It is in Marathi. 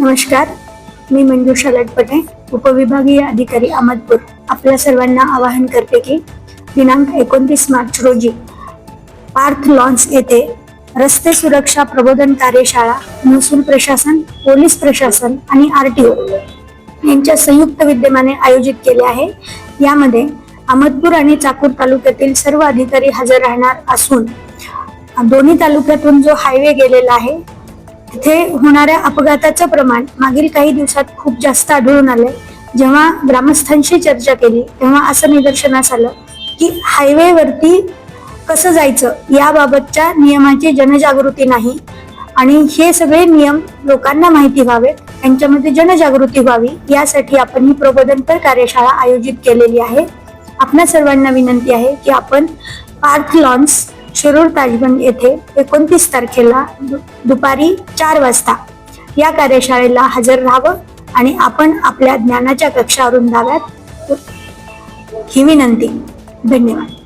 नमस्कार मी मंजुषा लटपटे उपविभागीय अधिकारी अहमदपूर. आपल्या सर्वांना आवाहन करते की दिनांक एकोणतीस मार्च रोजी पार्थ लॉन्स येथे रस्ते सुरक्षा प्रबोधन कार्यशाळा महसूल प्रशासन पोलीस प्रशासन आणि आर टी ओ यांच्या संयुक्त विद्यमाने आयोजित केले आहे. यामध्ये अहमदपूर आणि चाकूर तालुक्यातील सर्व अधिकारी हजर राहणार असून दोन्ही तालुक्यातून जो हायवे गेलेला आहे तिथे होणाऱ्या अपघाताचं प्रमाण मागील काही दिवसात खूप जास्त आढळून आलंय. जेव्हा ग्रामस्थांशी चर्चा केली तेव्हा असं निदर्शनास आलं की हायवेवरती कसं जायचं याबाबतच्या नियमाची जनजागृती नाही. आणि हे सगळे नियम लोकांना माहिती व्हावेत यांच्यामध्ये जनजागृती व्हावी यासाठी आपण ही प्रबोधनपर कार्यशाळा आयोजित केलेली आहे. आपणा सर्वांना विनंती आहे की आपण पार्थ लॉन्स शिरूर ताजबंद येथे एकोणतीस तारखेला दु- दुपारी चार वाजता या कार्यशाळेला हजर राहावं आणि आपण आपल्या ज्ञानाच्या कक्षा अरुंदाव्यात ही विनंती. धन्यवाद.